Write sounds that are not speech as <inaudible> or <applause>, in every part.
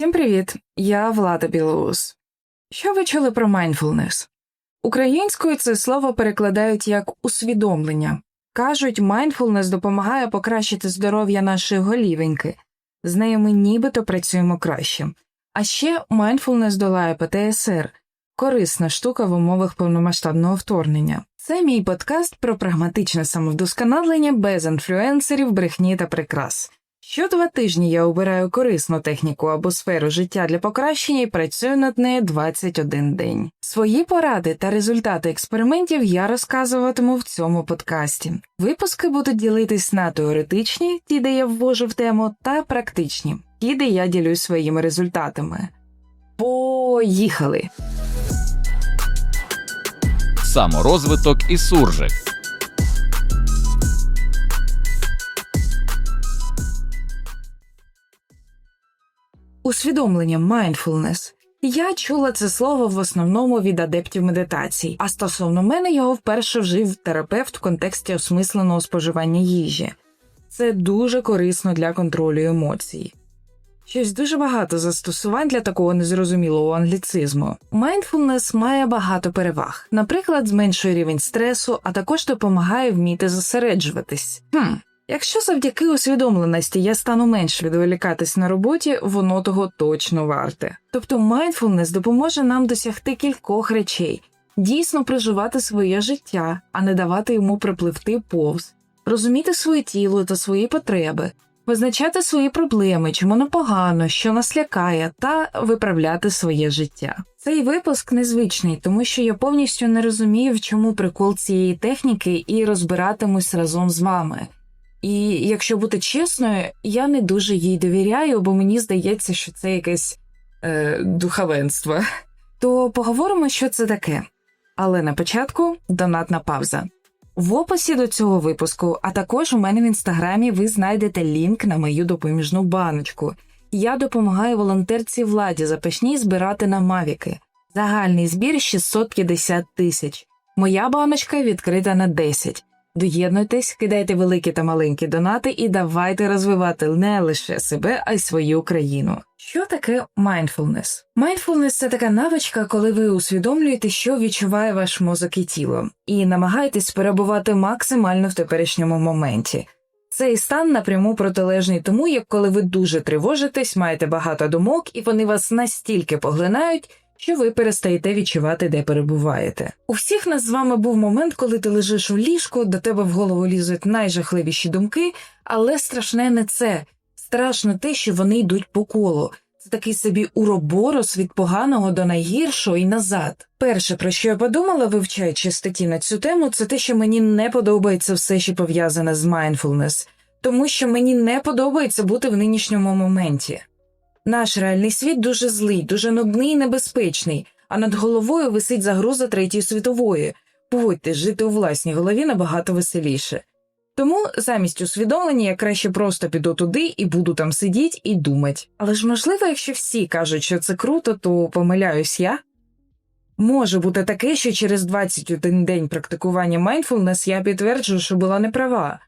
Всім привіт! Я Влада Білоус. Що ви чули про mindfulness? Українською це слово перекладають як усвідомлення. Кажуть, mindfulness допомагає покращити здоров'я нашої голівеньки, з нею ми нібито працюємо краще. А ще mindfulness долає ПТСР корисна штука в умовах повномасштабного вторгнення. Це мій подкаст про прагматичне самовдосконалення без інфлюенсерів, брехні та прикрас. Що два тижні я обираю корисну техніку або сферу життя для покращення і працюю над нею 21 день. Свої поради та результати експериментів я розказуватиму в цьому подкасті. Випуски будуть ділитись на теоретичні, ті, де я ввожу в тему, та практичні, ті, де я ділюсь своїми результатами. Поїхали! саморозвиток і суржик. Усвідомлення mindfulness. Я чула це слово в основному від адептів медитацій, а стосовно мене його вперше вжив терапевт в контексті осмисленого споживання їжі. Це дуже корисно для контролю емоцій. Щось дуже багато застосувань для такого незрозумілого англіцизму. Mindfulness має багато переваг, наприклад, зменшує рівень стресу, а також допомагає вміти зосереджуватись. Хм, Якщо завдяки усвідомленості я стану менш відволікатись на роботі, воно того точно варте. Тобто mindfulness допоможе нам досягти кількох речей, дійсно проживати своє життя, а не давати йому припливти повз, розуміти своє тіло та свої потреби, визначати свої проблеми, чому воно погано, що нас лякає, та виправляти своє життя. Цей випуск незвичний, тому що я повністю не розумію, в чому прикол цієї техніки, і розбиратимусь разом з вами. І якщо бути чесною, я не дуже їй довіряю, бо мені здається, що це якесь е, духовенство. <laughs> То поговоримо, що це таке. Але на початку донатна пауза. В описі до цього випуску, а також у мене в інстаграмі ви знайдете лінк на мою допоміжну баночку. Я допомагаю волонтерці владі запашній збирати на мавіки. Загальний збір 650 тисяч. Моя баночка відкрита на 10. Доєднуйтесь, кидайте великі та маленькі донати і давайте розвивати не лише себе, а й свою країну. Що таке mindfulness? Mindfulness – це така навичка, коли ви усвідомлюєте, що відчуває ваш мозок і тіло, і намагаєтесь перебувати максимально в теперішньому моменті. Цей стан напряму протилежний тому, як коли ви дуже тривожитесь, маєте багато думок, і вони вас настільки поглинають що ви перестаєте відчувати, де перебуваєте. У всіх нас з вами був момент, коли ти лежиш у ліжку, до тебе в голову лізуть найжахливіші думки, але страшне не це. Страшно те, що вони йдуть по колу. Це такий собі уроборос від поганого до найгіршого і назад. Перше, про що я подумала, вивчаючи статті на цю тему, це те, що мені не подобається все, що пов'язане з mindfulness, тому що мені не подобається бути в нинішньому моменті. Наш реальний світ дуже злий, дуже нудний і небезпечний, а над головою висить загроза третьої світової. Погодьте, жити у власній голові набагато веселіше. Тому замість усвідомлення я краще просто піду туди і буду там сидіти і думати. Але ж можливо, якщо всі кажуть, що це круто, то помиляюсь я. Може бути таке, що через 21 день практикування mindfulness я підтверджую, що була неправа.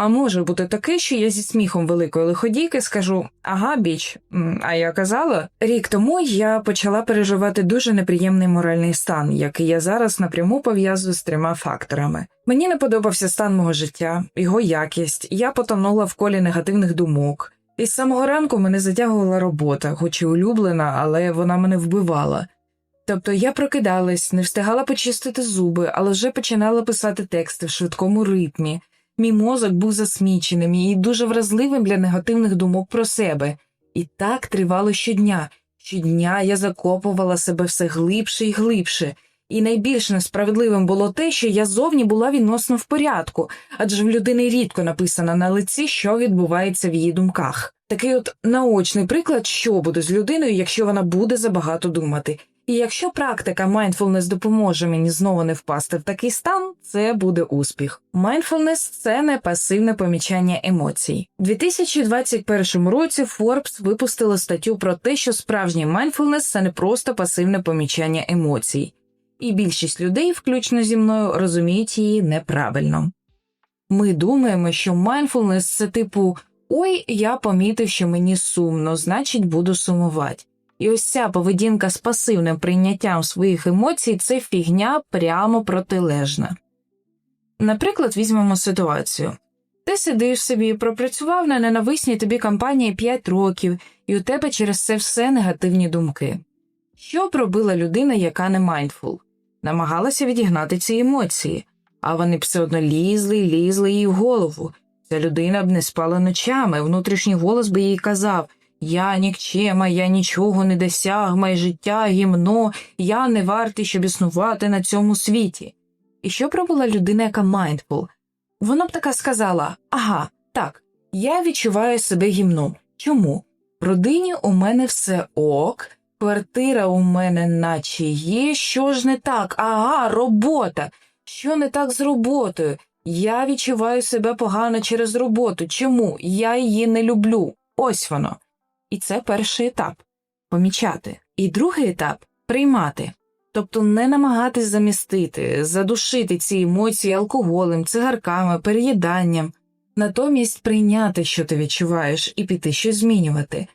А може бути таке, що я зі сміхом великої лиходійки скажу ага, біч, а я казала. Рік тому я почала переживати дуже неприємний моральний стан, який я зараз напряму пов'язую з трьома факторами. Мені не подобався стан мого життя, його якість, я потонула в колі негативних думок. І з самого ранку мене затягувала робота, хоч і улюблена, але вона мене вбивала. Тобто я прокидалась, не встигала почистити зуби, але вже починала писати тексти в швидкому ритмі. Мій мозок був засміченим і дуже вразливим для негативних думок про себе. І так тривало щодня. Щодня я закопувала себе все глибше і глибше, і найбільш несправедливим було те, що я зовні була відносно в порядку, адже в людини рідко написано на лиці, що відбувається в її думках. Такий от наочний приклад, що буде з людиною, якщо вона буде забагато думати. І якщо практика mindfulness допоможе мені знову не впасти в такий стан, це буде успіх. Mindfulness – це не пасивне помічання емоцій. У 2021 році Forbes випустила статтю про те, що справжній mindfulness – це не просто пасивне помічання емоцій, і більшість людей, включно зі мною, розуміють її неправильно. Ми думаємо, що mindfulness – це типу Ой, я помітив, що мені сумно, значить, буду сумувати. І ось ця поведінка з пасивним прийняттям своїх емоцій це фігня прямо протилежна. Наприклад, візьмемо ситуацію. Ти сидиш собі, пропрацював на ненависній тобі кампанії 5 років, і у тебе через це все негативні думки. Що б робила людина, яка не майндфул? Намагалася відігнати ці емоції, а вони все одно лізли й лізли їй в голову. Ця людина б не спала ночами, внутрішній голос би їй казав Я нікчема, я нічого не досяг, моє життя гімно, я не вартий, щоб існувати на цьому світі. І що б робила людина, яка майндфул? Вона б така сказала: Ага, так, я відчуваю себе гімном. Чому? В родині у мене все ок, квартира у мене наче є. Що ж не так? Ага, робота. Що не так з роботою? Я відчуваю себе погано через роботу. Чому? Я її не люблю. Ось воно. І це перший етап помічати. І другий етап приймати. Тобто не намагатись замістити, задушити ці емоції алкоголем, цигарками, переїданням, натомість прийняти, що ти відчуваєш, і піти щось змінювати.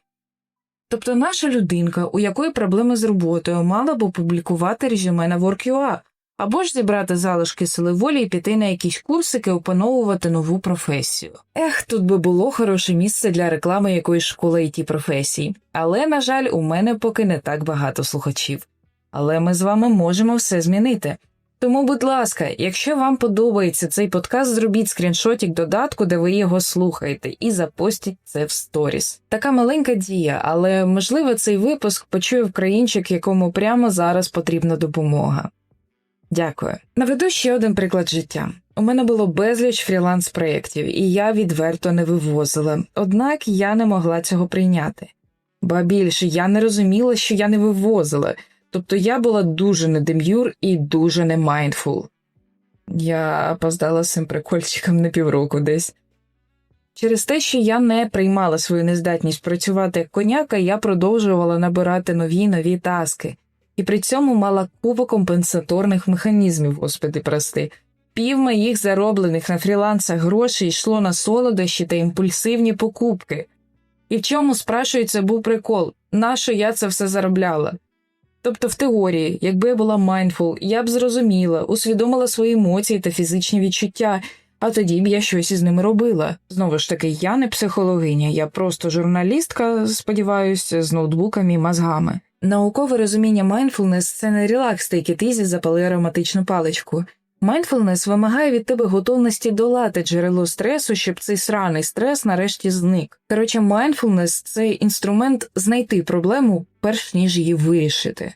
Тобто наша людинка, у якої проблеми з роботою, мала б опублікувати резюме на Work.ua, або ж зібрати залишки сили волі і піти на якісь курсики, опановувати нову професію. Ех, тут би було хороше місце для реклами якоїсь школи it професій, але, на жаль, у мене поки не так багато слухачів. Але ми з вами можемо все змінити. Тому, будь ласка, якщо вам подобається цей подкаст, зробіть скріншотик додатку, де ви його слухаєте, і запостіть це в сторіс. Така маленька дія, але можливо цей випуск почує вкраїнчик, якому прямо зараз потрібна допомога. Дякую. Наведу ще один приклад життя. У мене було безліч фріланс проєктів, і я відверто не вивозила, однак я не могла цього прийняти. Ба більше я не розуміла, що я не вивозила. Тобто я була дуже не дем'юр і дуже не майндфул. Я опоздала з цим прикольчиком на півроку десь. Через те, що я не приймала свою нездатність працювати як коняка, я продовжувала набирати нові нові таски, і при цьому мала купу компенсаторних механізмів, господи прости. Пів моїх зароблених на фрілансах грошей йшло на солодощі та імпульсивні покупки. І в чому, спрашується, був прикол, нащо я це все заробляла? Тобто, в теорії, якби я була майндфул, я б зрозуміла, усвідомила свої емоції та фізичні відчуття, а тоді б я щось із ними робила. Знову ж таки, я не психологиня, я просто журналістка, сподіваюся, з ноутбуком і мозгами. Наукове розуміння mindfulness – це не релакс it easy, запали ароматичну паличку. Mindfulness вимагає від тебе готовності долати джерело стресу, щоб цей сраний стрес нарешті зник. Коротше, mindfulness – це інструмент знайти проблему, перш ніж її вирішити.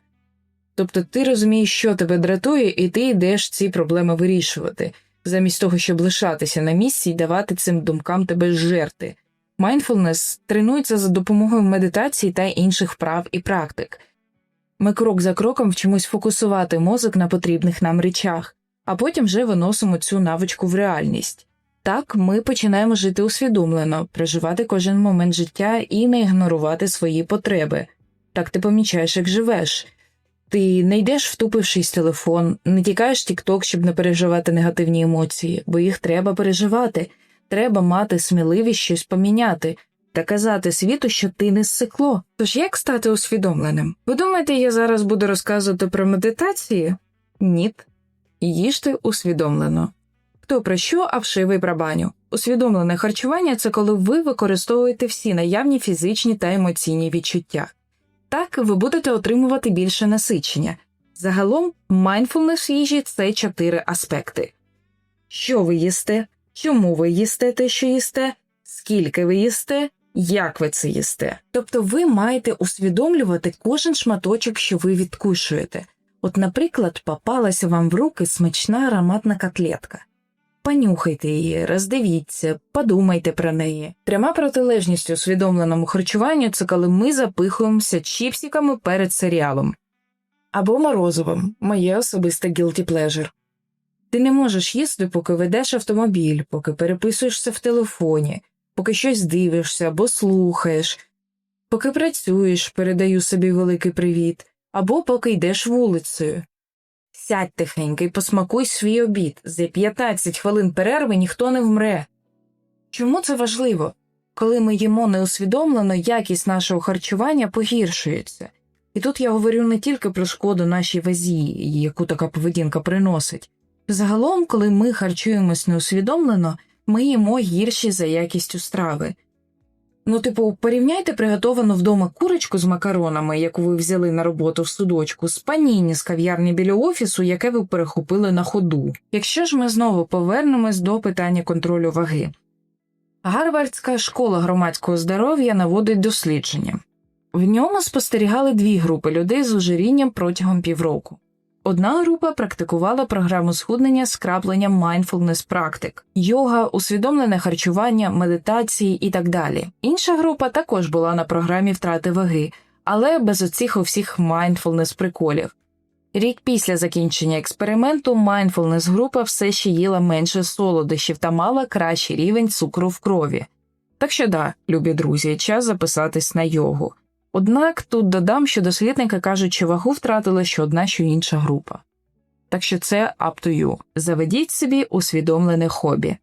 Тобто ти розумієш, що тебе дратує, і ти йдеш ці проблеми вирішувати, замість того, щоб лишатися на місці і давати цим думкам тебе жерти. Mindfulness тренується за допомогою медитації та інших вправ і практик. Ми крок за кроком вчимось фокусувати мозок на потрібних нам речах, а потім вже виносимо цю навичку в реальність. Так ми починаємо жити усвідомлено, проживати кожен момент життя і не ігнорувати свої потреби. Так ти помічаєш, як живеш. Ти не йдеш втупившись в телефон, не тікаєш тік-ток, щоб не переживати негативні емоції, бо їх треба переживати, треба мати сміливість щось поміняти та казати світу, що ти не зсикло. Тож як стати усвідомленим? Ви думаєте, я зараз буду розказувати про медитації? Ніт. Їжте усвідомлено. Хто про що, а вшивий про баню. Усвідомлене харчування це коли ви використовуєте всі наявні фізичні та емоційні відчуття. Так ви будете отримувати більше насичення. Загалом, mindfulness їжі це чотири аспекти: що ви їсте, чому ви їсте те, що їсте, скільки ви їсте, як ви це їсте. Тобто ви маєте усвідомлювати кожен шматочок, що ви відкушуєте. От, наприклад, попалася вам в руки смачна ароматна котлетка. Понюхайте її, роздивіться, подумайте про неї. Пряма протилежність усвідомленому харчуванню це коли ми запихуємося чіпсиками перед серіалом. Або морозивом моє особисте guilty pleasure. Ти не можеш їсти, поки ведеш автомобіль, поки переписуєшся в телефоні, поки щось дивишся або слухаєш, поки працюєш, передаю собі великий привіт, або поки йдеш вулицею. Сядь тихенько і посмакуй свій обід. За 15 хвилин перерви ніхто не вмре. Чому це важливо? Коли ми їмо неусвідомлено, якість нашого харчування погіршується. І тут я говорю не тільки про шкоду нашій вазі, яку така поведінка приносить. Загалом, коли ми харчуємось неусвідомлено, ми їмо гірші за якістю страви. Ну, типу, порівняйте приготовану вдома курочку з макаронами, яку ви взяли на роботу в судочку, з паніні з кав'ярні біля офісу, яке ви перехопили на ходу. Якщо ж ми знову повернемось до питання контролю ваги. Гарвардська школа громадського здоров'я наводить дослідження. В ньому спостерігали дві групи людей з ожирінням протягом півроку. Одна група практикувала програму схуднення з крапленням mindfulness практик, йога, усвідомлене харчування, медитації і так далі. Інша група також була на програмі втрати ваги, але без оцих усіх mindfulness приколів. Рік після закінчення експерименту mindfulness група все ще їла менше солодощів та мала кращий рівень цукру в крові. Так що да, любі друзі, час записатись на йогу. Однак тут додам, що дослідники кажуть, що вагу втратила що одна, що інша група. Так що це up to you. Заведіть собі усвідомлене хобі.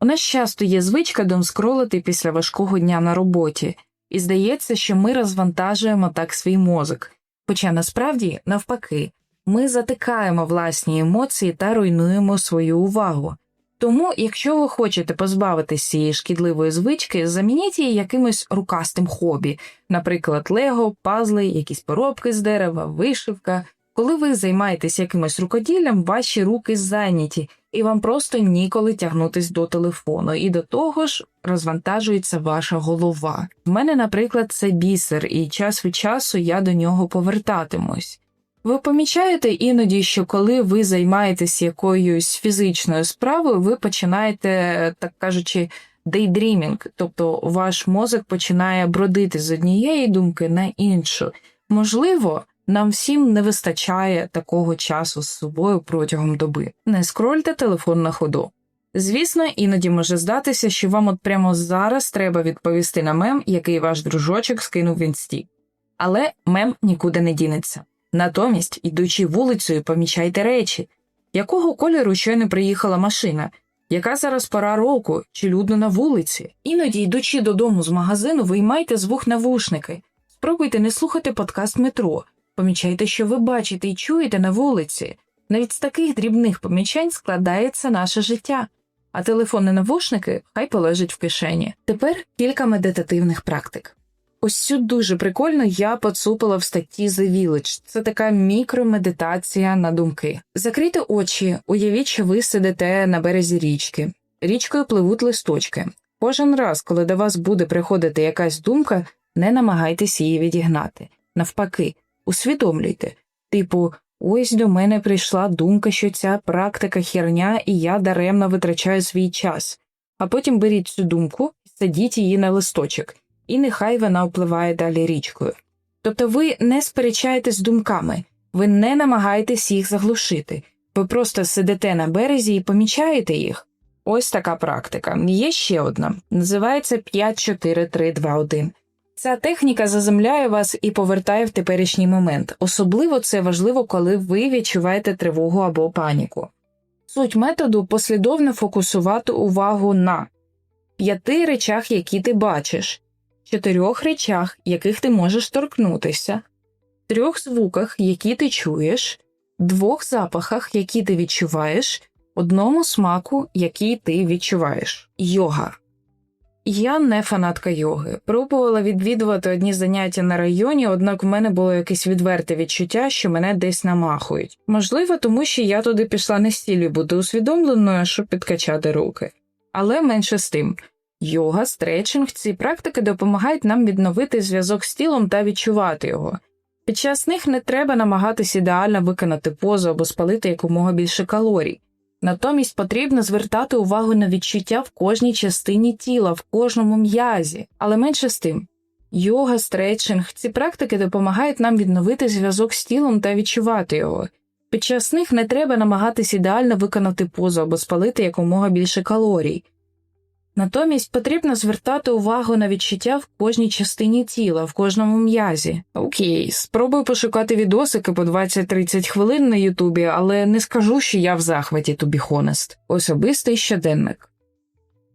У нас часто є звичка домскролити після важкого дня на роботі, і здається, що ми розвантажуємо так свій мозок, хоча насправді, навпаки, ми затикаємо власні емоції та руйнуємо свою увагу. Тому, якщо ви хочете позбавитись цієї шкідливої звички, замініть її якимось рукастим хобі, наприклад, лего, пазли, якісь поробки з дерева, вишивка. Коли ви займаєтесь якимось рукоділлям, ваші руки зайняті, і вам просто ніколи тягнутись до телефону, і до того ж розвантажується ваша голова. В мене, наприклад, це бісер, і час від часу я до нього повертатимусь. Ви помічаєте іноді, що коли ви займаєтесь якоюсь фізичною справою, ви починаєте, так кажучи, дейдрімінг, тобто ваш мозок починає бродити з однієї думки на іншу. Можливо, нам всім не вистачає такого часу з собою протягом доби. Не скрольте телефон на ходу. Звісно, іноді може здатися, що вам от прямо зараз треба відповісти на мем, який ваш дружочок скинув в інсті. Але мем нікуди не дінеться. Натомість, ідучи вулицею, помічайте речі, якого кольору щойно приїхала машина, яка зараз пора року чи людно на вулиці. Іноді, йдучи додому з магазину, виймайте з вух навушники, спробуйте не слухати подкаст метро, помічайте, що ви бачите і чуєте на вулиці. Навіть з таких дрібних помічань складається наше життя, а телефонні навушники хай полежать в кишені. Тепер кілька медитативних практик. Ось цю дуже прикольно я поцупила в статті The Village. Це така мікромедитація на думки. Закрийте очі, уявіть, що ви сидите на березі річки. Річкою пливуть листочки. Кожен раз, коли до вас буде приходити якась думка, не намагайтесь її відігнати. Навпаки, усвідомлюйте, типу, ось до мене прийшла думка, що ця практика херня, і я даремно витрачаю свій час. А потім беріть цю думку, садіть її на листочок і нехай вона впливає далі річкою. Тобто ви не сперечаєтесь думками, ви не намагаєтесь їх заглушити, ви просто сидите на березі і помічаєте їх. Ось така практика. Є ще одна, називається 5-4-3-2-1. Ця техніка заземляє вас і повертає в теперішній момент. Особливо це важливо, коли ви відчуваєте тривогу або паніку. Суть методу послідовно фокусувати увагу на п'яти речах, які ти бачиш, чотирьох речах, яких ти можеш торкнутися, трьох звуках, які ти чуєш, двох запахах, які ти відчуваєш, одному смаку, який ти відчуваєш. Йога. Я не фанатка йоги. Пробувала відвідувати одні заняття на районі, однак в мене було якесь відверте відчуття, що мене десь намахують. Можливо, тому що я туди пішла не з бути усвідомленою, щоб підкачати руки. Але менше з тим. Йога, стретчинг, ці практики допомагають нам відновити зв'язок з тілом та відчувати його. Під час них не треба намагатись ідеально виконати позу або спалити якомога більше калорій. Натомість потрібно звертати увагу на відчуття в кожній частині тіла, в кожному м'язі, але менше з тим. Йога, стретчинг, ці практики допомагають нам відновити зв'язок з тілом та відчувати його. Під час них не треба намагатись ідеально виконати позу або спалити якомога більше калорій. Натомість потрібно звертати увагу на відчуття в кожній частині тіла, в кожному м'язі. Окей, спробую пошукати відосики по 20-30 хвилин на Ютубі, але не скажу, що я в захваті be honest. Особистий щоденник.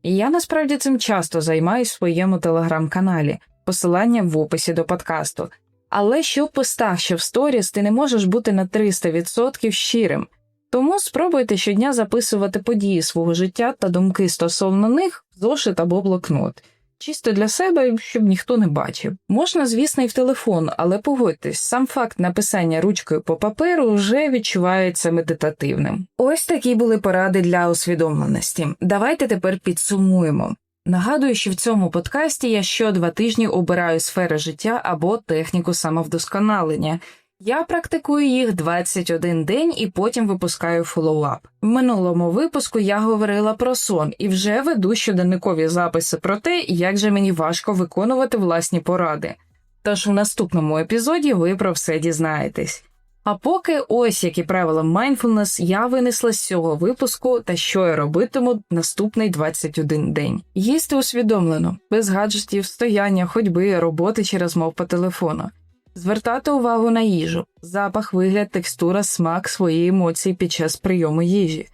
Я насправді цим часто займаюсь в своєму телеграм-каналі, посилання в описі до подкасту. Але що в постах, що в сторіс, ти не можеш бути на 300% щирим. Тому спробуйте щодня записувати події свого життя та думки стосовно них в зошит або блокнот. Чисто для себе, щоб ніхто не бачив. Можна, звісно, і в телефон, але погодьтесь, сам факт написання ручкою по паперу вже відчувається медитативним. Ось такі були поради для усвідомленості. Давайте тепер підсумуємо. Нагадую, що в цьому подкасті я що два тижні обираю сфери життя або техніку самовдосконалення. Я практикую їх 21 день і потім випускаю фоллоуап. В минулому випуску я говорила про сон і вже веду щоденникові записи про те, як же мені важко виконувати власні поради. Тож в наступному епізоді ви про все дізнаєтесь. А поки ось які правила mindfulness я винесла з цього випуску та що я робитиму наступний 21 день. Їсти усвідомлено, без гаджетів, стояння, ходьби, роботи чи розмов по телефону. Звертати увагу на їжу, запах, вигляд, текстура, смак, свої емоції під час прийому їжі.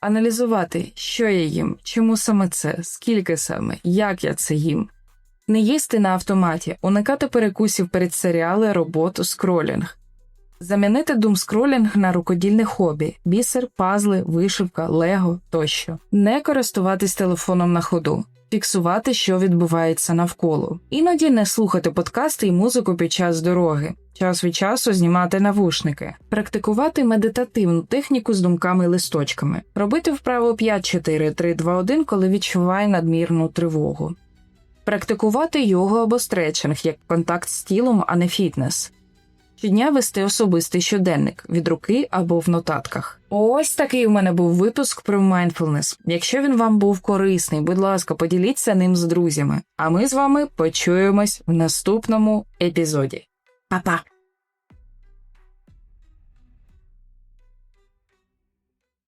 Аналізувати, що я їм, чому саме це, скільки саме, як я це їм. Не їсти на автоматі, уникати перекусів перед серіали, роботу, скролінг. Замінити думскролінг на рукодільне хобі, бісер, пазли, вишивка, лего тощо. Не користуватись телефоном на ходу. Фіксувати, що відбувається навколо. Іноді не слухати подкасти і музику під час дороги. Час від часу знімати навушники, практикувати медитативну техніку з думками і листочками, робити вправо 5-4-3-2-1, коли відчуває надмірну тривогу, практикувати йогу або стретчинг як контакт з тілом, а не фітнес. Щодня вести особистий щоденник від руки або в нотатках. Ось такий у мене був випуск про mindfulness. Якщо він вам був корисний, будь ласка, поділіться ним з друзями. А ми з вами почуємось в наступному епізоді. Па-па!